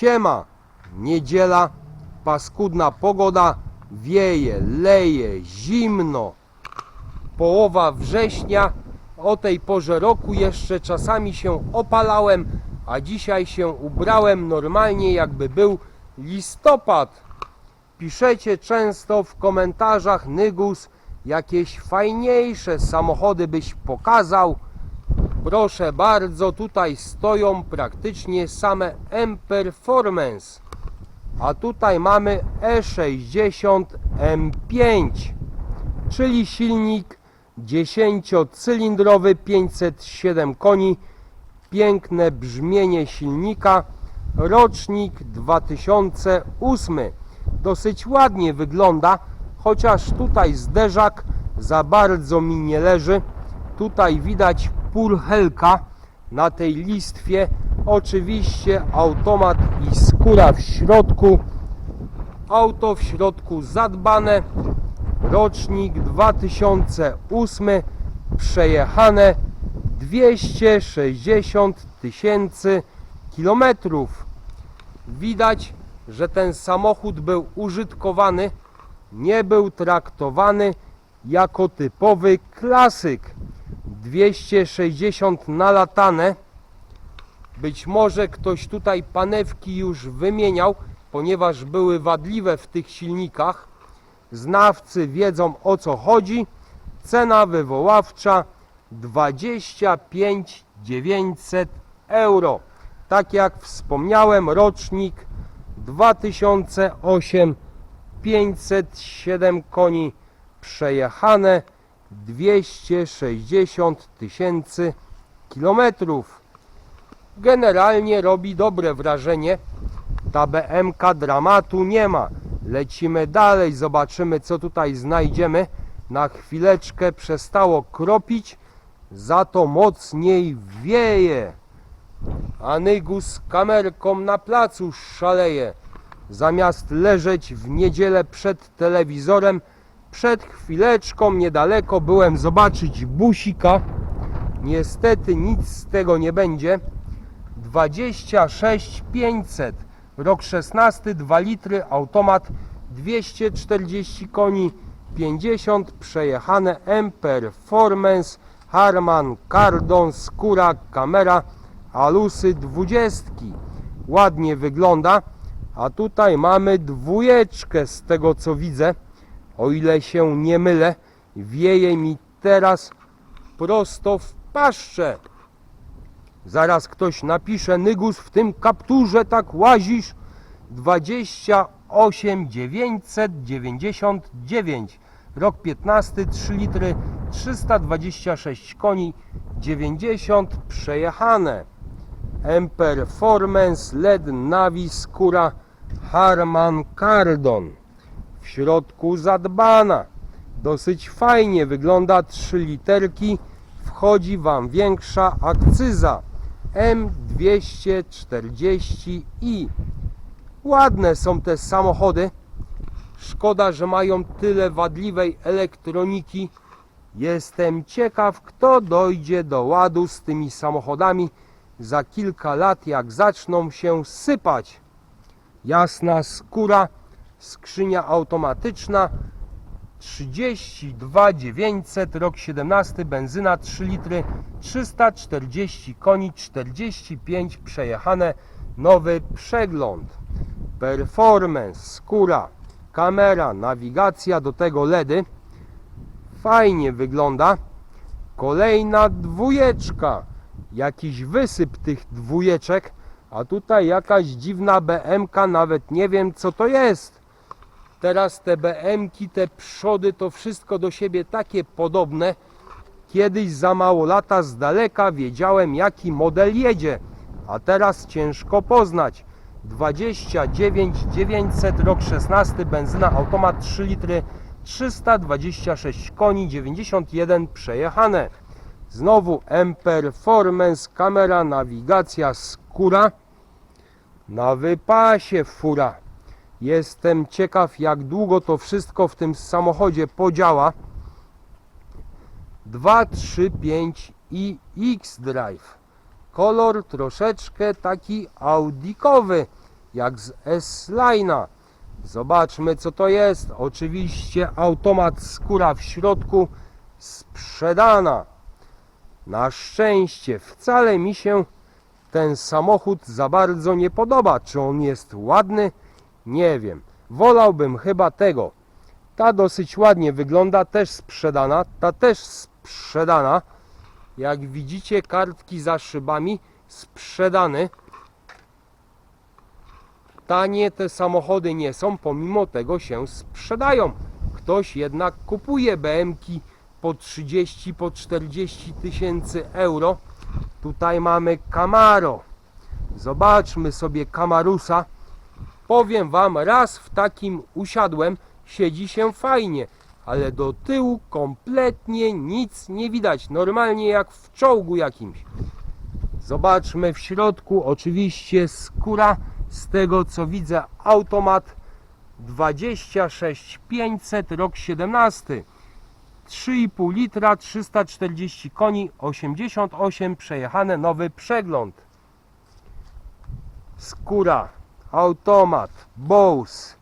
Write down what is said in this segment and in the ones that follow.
Siema, niedziela, paskudna pogoda, wieje, leje, zimno. Połowa września, o tej porze roku jeszcze czasami się opalałem, a dzisiaj się ubrałem normalnie jakby był listopad. Piszecie często w komentarzach Nygus jakieś fajniejsze samochody byś pokazał. Proszę bardzo, tutaj stoją praktycznie same M-Performance. A tutaj mamy E E60 M5, czyli silnik 10-cylindrowy 507 koni. Piękne brzmienie silnika. Rocznik 2008. Dosyć ładnie wygląda, chociaż tutaj zderzak za bardzo mi nie leży. Tutaj widać purhelka na tej listwie. Oczywiście automat i skóra w środku. Auto w środku zadbane. Rocznik 2008. Przejechane 260 tysięcy kilometrów. Widać, że ten samochód był użytkowany, nie był traktowany jako typowy klasyk. 260 nalatane. Być może ktoś tutaj panewki już wymieniał, ponieważ były wadliwe w tych silnikach. Znawcy wiedzą o co chodzi. Cena wywoławcza 25 900 euro. Tak jak wspomniałem, rocznik 2008 507 koni przejechane 260 tysięcy kilometrów. Generalnie robi dobre wrażenie. Ta BMK dramatu nie ma. Lecimy dalej, zobaczymy co tutaj znajdziemy. Na chwileczkę przestało kropić, za to mocniej wieje. Anygus kamerką na placu szaleje. Zamiast leżeć w niedzielę przed telewizorem, przed chwileczką niedaleko byłem zobaczyć busika. Niestety nic z tego nie będzie. 26 500, rok 16, 2 litry, automat 240 koni, 50 przejechane M Performance, Harman Kardon, skóra, kamera, alusy 20. Ładnie wygląda, a tutaj mamy dwójeczkę z tego co widzę. O ile się nie mylę, wieje mi teraz prosto w paszczę. Zaraz ktoś napisze, Nygus, w tym kapturze tak łazisz. 28 999. Rok 15, 3 litry, 326 koni, 90 przejechane. M Performance LED Navi skóra Harman Kardon. W środku zadbana. Dosyć fajnie wygląda 3 literki. Wchodzi Wam większa akcyza. M240i. Ładne są te samochody. Szkoda, że mają tyle wadliwej elektroniki. Jestem ciekaw, kto dojdzie do ładu z tymi samochodami za kilka lat, jak zaczną się sypać. Jasna skóra, skrzynia automatyczna, 32 900, rok 17, benzyna 3 litry, 340 koni, 45 przejechane, nowy przegląd, performance, skóra, kamera, nawigacja, do tego LEDy. Fajnie wygląda. Kolejna dwójeczka, jakiś wysyp tych dwójeczek, a tutaj jakaś dziwna BMK, nawet nie wiem co to jest. Teraz te BMki, te przody, to wszystko do siebie takie podobne. Kiedyś za mało lata z daleka wiedziałem jaki model jedzie, a teraz ciężko poznać. 29 900 rok 16 benzyna automat 3 litry 326 koni 91 przejechane. Znowu M Performance kamera nawigacja skóra na wypasie fura. Jestem ciekaw, jak długo to wszystko w tym samochodzie podziała. 235 i X-Drive. Kolor troszeczkę taki audikowy. jak z S-Line'a. Zobaczmy co to jest. Oczywiście automat skóra w środku sprzedana. Na szczęście wcale mi się ten samochód za bardzo nie podoba. Czy on jest ładny? Nie wiem. Wolałbym chyba tego. Ta dosyć ładnie wygląda, też sprzedana. Ta też sprzedana. Jak widzicie, kartki za szybami sprzedane. Tanie te samochody nie są, pomimo tego się sprzedają. Ktoś jednak kupuje BMki po 30, po 40 tysięcy euro. Tutaj mamy Camaro. Zobaczmy sobie Camarusa. Powiem Wam, raz w takim usiadłem, siedzi się fajnie, ale do tyłu kompletnie nic nie widać. Normalnie jak w czołgu jakimś. Zobaczmy w środku, oczywiście skóra, z tego co widzę, automat 26500, rok 17. 3,5 litra, 340 koni, 88 przejechane, nowy przegląd. Skóra, automat, Bose.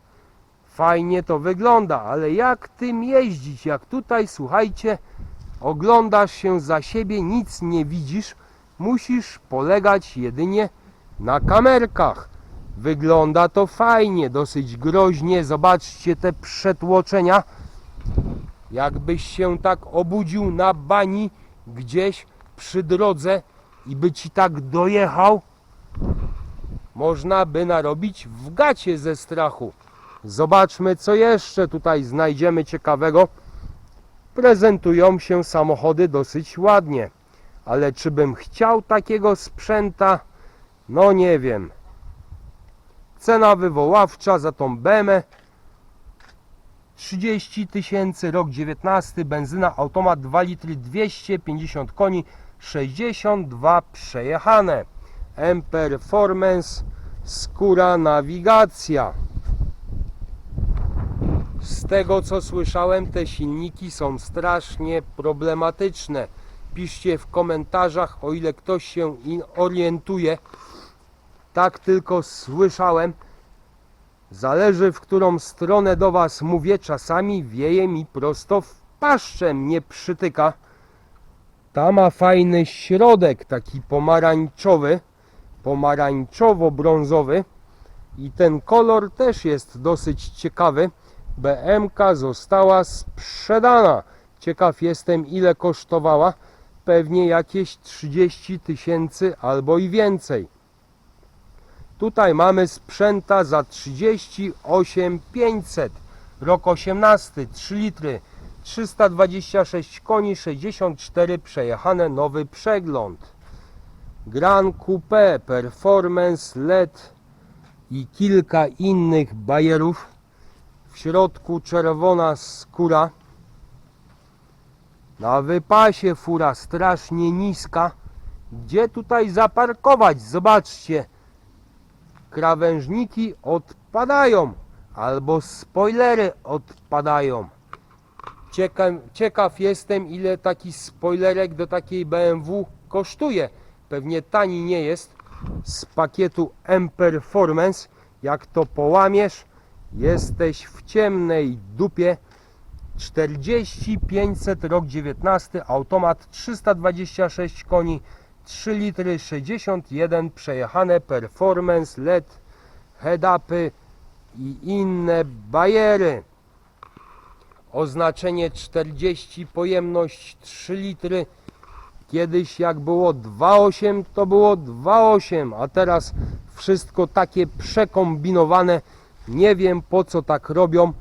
Fajnie to wygląda, ale jak tym jeździć? Jak tutaj, słuchajcie, oglądasz się za siebie, nic nie widzisz, musisz polegać jedynie na kamerkach. Wygląda to fajnie, dosyć groźnie. Zobaczcie te przetłoczenia. Jakbyś się tak obudził na bani gdzieś przy drodze i by ci tak dojechał, można by narobić w gacie ze strachu. Zobaczmy, co jeszcze tutaj znajdziemy ciekawego. Prezentują się samochody dosyć ładnie, ale czy bym chciał takiego sprzęta? No nie wiem. Cena wywoławcza za tą BMę 30 tysięcy, rok 19, benzyna, automat 2 litry, 250 koni, 62 przejechane. M Performance, skóra, nawigacja. Z tego co słyszałem, te silniki są strasznie problematyczne. Piszcie w komentarzach, o ile ktoś się orientuje. Tak tylko słyszałem. Zależy w którą stronę do Was mówię, czasami wieje mi prosto w paszczę, mnie przytyka. Ta ma fajny środek, taki pomarańczowy, pomarańczowo-brązowy i ten kolor też jest dosyć ciekawy. BMK została sprzedana. Ciekaw jestem ile kosztowała. Pewnie jakieś 30 tysięcy albo i więcej. Tutaj mamy sprzęta za 38 500. Rok 18, 3 litry, 326 koni, 64 przejechane, nowy przegląd. Gran Coupe, Performance, LED i kilka innych bajerów. W środku czerwona skóra. Na wypasie fura strasznie niska. Gdzie tutaj zaparkować? Zobaczcie krawężniki odpadają albo spoilery odpadają. Ciekaw, ciekaw jestem ile taki spoilerek do takiej BMW kosztuje. Pewnie tani nie jest z pakietu M Performance. Jak to połamiesz, jesteś w ciemnej dupie. 4500 rok 19 automat 326 koni 3 litry 61 przejechane performance LED head-upy i inne bajery oznaczenie 40 pojemność 3 litry kiedyś jak było 2,8 to było 2,8 a teraz wszystko takie przekombinowane. Nie wiem po co tak robią.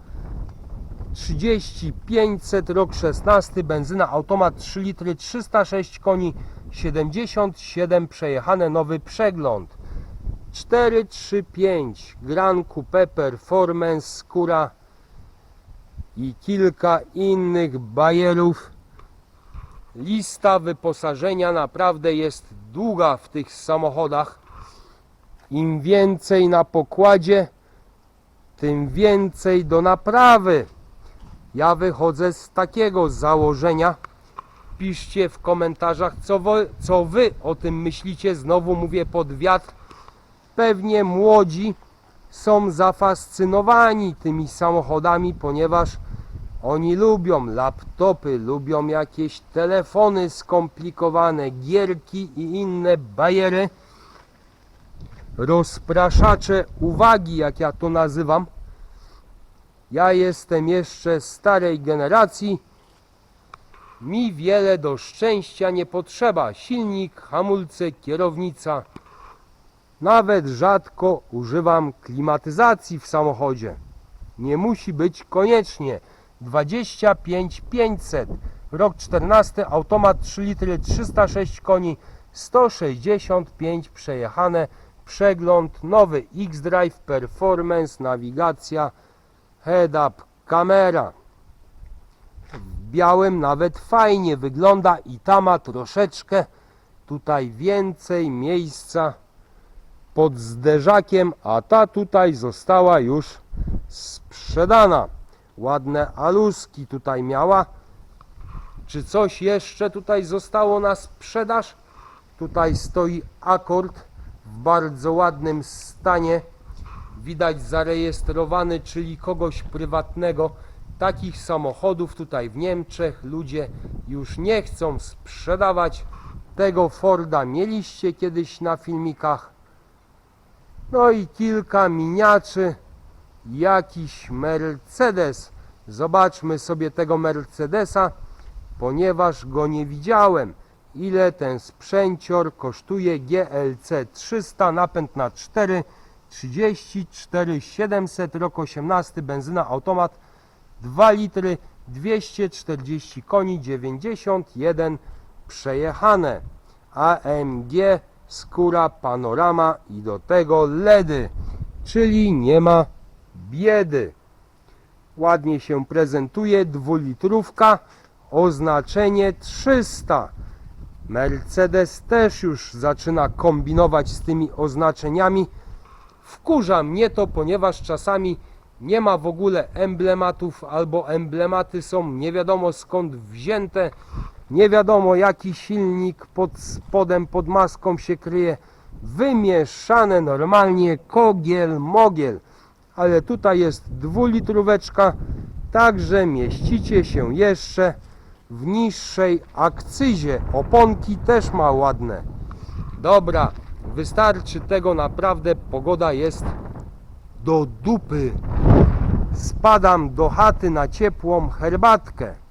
30 500 rok 16 benzyna automat 3 litry 306 koni 77 przejechane nowy przegląd. 435 Gran Coupe Performance skóra i kilka innych bajerów lista wyposażenia naprawdę jest długa w tych samochodach im więcej na pokładzie tym więcej do naprawy ja wychodzę z takiego założenia. Piszcie w komentarzach, co wy, co wy o tym myślicie. Znowu mówię pod wiatr. Pewnie młodzi są zafascynowani tymi samochodami, ponieważ oni lubią laptopy, lubią jakieś telefony skomplikowane, gierki i inne bajery. Rozpraszacze uwagi, jak ja to nazywam. Ja jestem jeszcze starej generacji. Mi wiele do szczęścia nie potrzeba. Silnik, hamulce, kierownica. Nawet rzadko używam klimatyzacji w samochodzie. Nie musi być koniecznie. 25 500. Rok 14, automat 3 litry, 306 koni, 165 przejechane. Przegląd, nowy X-Drive, performance, nawigacja, head-up, kamera. W białym nawet fajnie wygląda i ta ma troszeczkę tutaj więcej miejsca pod zderzakiem, a ta tutaj została już sprzedana. Ładne aluski tutaj miała. Czy coś jeszcze tutaj zostało na sprzedaż? Tutaj stoi akord w bardzo ładnym stanie. Widać zarejestrowany, czyli kogoś prywatnego. Takich samochodów tutaj w Niemczech ludzie już nie chcą sprzedawać. Tego Forda mieliście kiedyś na filmikach. No i kilka miniaczy. Jakiś Mercedes. Zobaczmy sobie tego Mercedesa, ponieważ go nie widziałem. Ile ten sprzęcior kosztuje GLC 300, napęd na 4, 34 700, rok 18, benzyna, automat, 2 litry, 240 koni, 91 przejechane. AMG, skóra, panorama i do tego LEDy, czyli nie ma biedy. Ładnie się prezentuje, dwulitrówka, oznaczenie 300. Mercedes też już zaczyna kombinować z tymi oznaczeniami. Wkurza mnie to, ponieważ czasami nie ma w ogóle emblematów albo emblematy są nie wiadomo skąd wzięte. Nie wiadomo jaki silnik pod spodem, pod maską się kryje. Wymieszane normalnie kogiel, mogiel. Ale tutaj jest dwulitróweczka, także mieścicie się jeszcze w niższej akcyzie. Oponki też ma ładne. Dobra, wystarczy tego naprawdę. Pogoda jest do dupy. Spadam do chaty na ciepłą herbatkę.